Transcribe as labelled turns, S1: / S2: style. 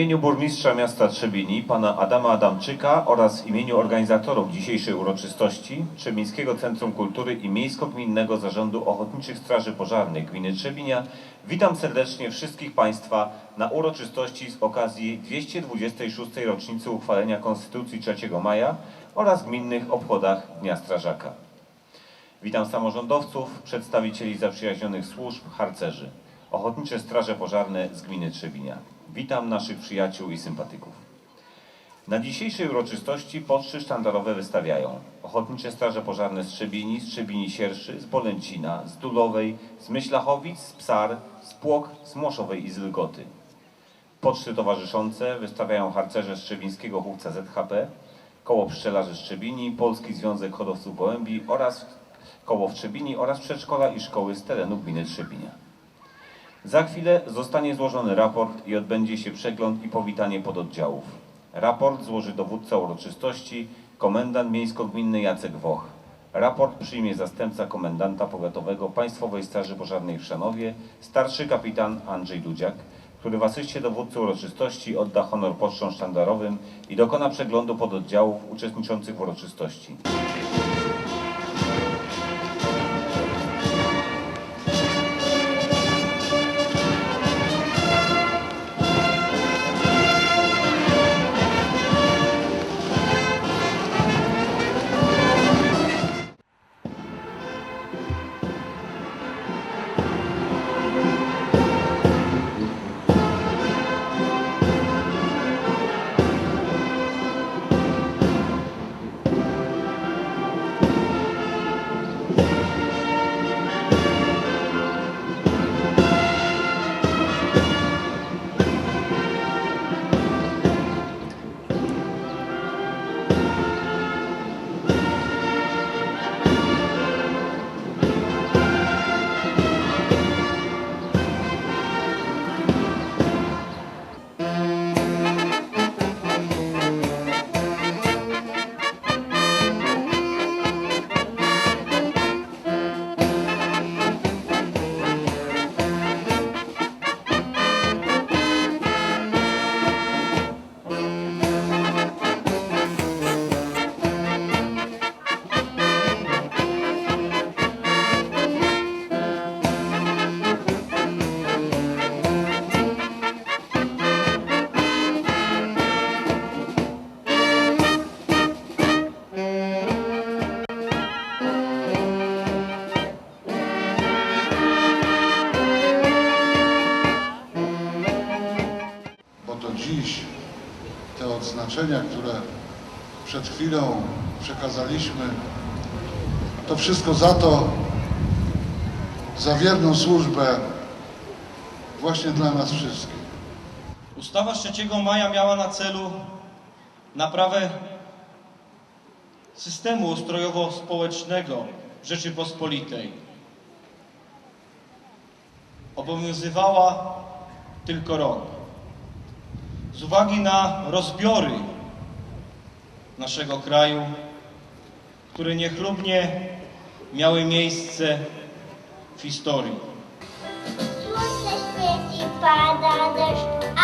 S1: imieniu burmistrza miasta Trzebini, pana Adama Adamczyka oraz w imieniu organizatorów dzisiejszej uroczystości Trzebińskiego Centrum Kultury i Miejsko-Gminnego Zarządu Ochotniczych Straży Pożarnych Gminy Trzebinia witam serdecznie wszystkich Państwa na uroczystości z okazji 226. rocznicy uchwalenia Konstytucji 3 maja oraz gminnych obchodach Dnia Strażaka. Witam samorządowców, przedstawicieli zaprzyjaźnionych służb, harcerzy, Ochotnicze Straże Pożarne z gminy Trzebinia. Witam naszych przyjaciół i sympatyków. Na dzisiejszej uroczystości poczty sztandarowe wystawiają Ochotnicze Straże Pożarne z Trzebini, z Trzebini Sierszy, z Bolęcina, z Dulowej, z Myślachowic, z Psar, z Płok, z Moszowej i z Lgoty. Poczty towarzyszące wystawiają harcerze z Trzebińskiego Chówca ZHP, Koło Pszczelarzy Szczebini, Polski Związek Hodowców Gołębi oraz Koło w Trzebini oraz przedszkola i szkoły z terenu gminy Trzebinia. Za chwilę zostanie złożony raport i odbędzie się przegląd i powitanie pododdziałów. Raport złoży dowódca uroczystości, komendant miejsko-gminny Jacek Woch. Raport przyjmie zastępca komendanta powiatowego Państwowej Straży Pożarnej w Szanowie, starszy kapitan Andrzej Dudziak, który w asyście dowódcy uroczystości odda honor pocztom sztandarowym i dokona przeglądu pododdziałów uczestniczących w uroczystości.
S2: Te odznaczenia, które przed chwilą przekazaliśmy, to wszystko za to, za wierną służbę właśnie dla nas wszystkich.
S3: Ustawa z 3 maja miała na celu naprawę systemu ustrojowo-społecznego Rzeczypospolitej. Obowiązywała tylko rok. Z uwagi na rozbiory naszego kraju, które niechlubnie miały miejsce w historii.
S4: Słońce świeci, pada deszcz,